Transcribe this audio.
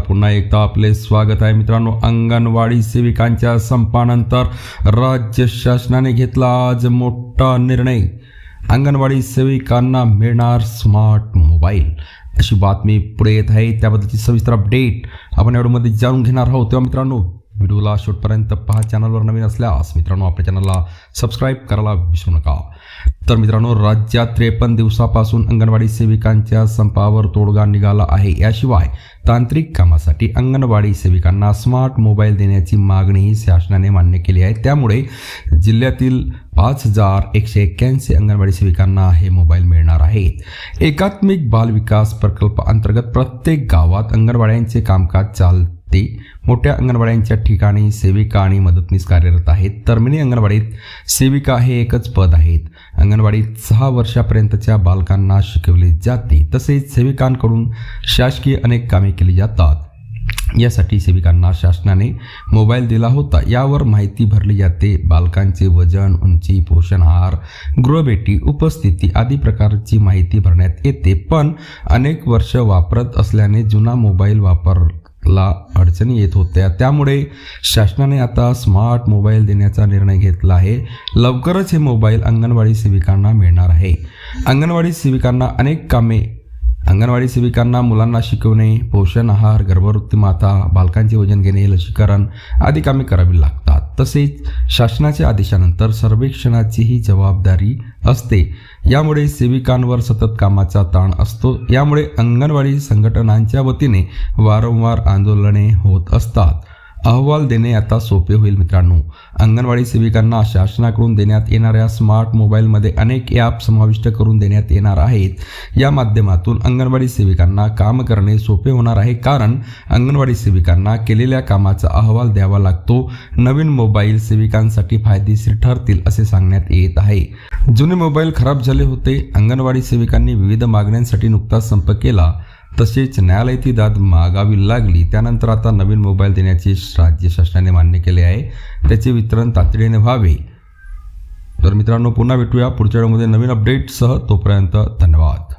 पुन्हा एकदा आपले स्वागत आहे मित्रांनो. अंगणवाडी सेविकांच्या संपानंतर राज्य शासनाने घेतला आज मोठा निर्णय. अंगणवाडी सेविकांना मिळणार स्मार्ट मोबाईल. अशी बातमी पुढे येत आहे. त्याबद्दलची सविस्तर अपडेट आपण एवढ्यामध्ये जाणून घेणार आहोत. तेव्हा मित्रांनो व्हिडिओला शेवटपर्यंत पहा. चॅनलवर नवीन असल्यास मित्रांनो आपल्या चॅनलला सबस्क्राईब करायला विसरू नका. तर मित्रांनो राज्यात त्रेपन्न दिवसापासून अंगणवाडी सेविकांच्या संपावर तोडगा निघाला आहे. याशिवाय तांत्रिक कामासाठी अंगणवाडी सेविकांना स्मार्ट मोबाईल देण्याची मागणीही शासनाने मान्य केली आहे. त्यामुळे जिल्ह्यातील पाच हजार एकशे एक्क्याऐंशी अंगणवाडी सेविकांना हे मोबाईल मिळणार आहेत एकात्मिक बाल विकास प्रकल्प अंतर्गत प्रत्येक गावात अंगणवाड्यांचे कामकाज चाल ते मोठ्या अंगणवाड्यांच्या ठिकाणी सेविका आणि मदतनीस कार्यरत आहेत. तरमिनी अंगणवाडीत सेविका हे एकच पद आहेत. अंगणवाडीत सहा वर्षापर्यंतच्या बालकांना शिकवले जाते. तसेच सेविकांकडून शासकीय अनेक कामे केली जातात. यासाठी सेविकांना शासनाने मोबाईल दिला होता. यावर माहिती भरली जाते. बालकांचे वजन उंची पोषण आहार गृहभेटी उपस्थिती आदी प्रकारची माहिती भरण्यात येते. पण अनेक वर्ष वापरत असल्याने जुना मोबाईल वापर ला अडचणी येत होत्या. त्यामुळे शासनाने आता स्मार्ट मोबाईल देण्याचा निर्णय घेतला आहे. लवकरच हे मोबाईल अंगणवाडी सेविकांना मिळणार आहे. अंगणवाडी सेविकांना अनेक कामे अंगणवाडी सेविकांना मुलांना शिकवणे पोषण आहार गर्भवृत्ती माता बालकांचे वजन घेणे लसीकरण आदी कामे करावी लागतात. तसेच शासनाच्या आदेशानंतर सर्वेक्षणाचीही जबाबदारी असते. यामुळे सेविकांवर सतत कामाचा ताण असतो. यामुळे अंगणवाडी संघटनांच्या वतीने वारंवार आंदोलने होत असतात. अहवाल देणे आता सोपे होईल मित्रांनो. अंगणवाडी सेविकांना शासनाकडून देण्यात येणाऱ्या स्मार्ट मोबाईलमध्ये अनेक ॲप समाविष्ट करून देण्यात येणार आहेत. या माध्यमातून अंगणवाडी सेविकांना काम करणे सोपे होणार आहे कारण अंगणवाडी सेविकांना केलेल्या कामाचा अहवाल द्यावा लागतो. नवीन मोबाईल सेविकांसाठी फायदेशीर ठरतील असे सांगण्यात येत आहे. जुने मोबाईल खराब झाले होते. अंगणवाडी सेविकांनी विविध मागण्यांसाठी नुकताच संप केला. तसेच न्यायालयाची दाद मागावी लागली. त्यानंतर आता नवीन मोबाईल देण्याचे राज्य शासनाने मान्य केले आहे. त्याचे वितरण तातडीने व्हावे. तर मित्रांनो पुन्हा भेटूया पुढच्या वेळेमध्ये नवीन अपडेटसह तोपर्यंत धन्यवाद.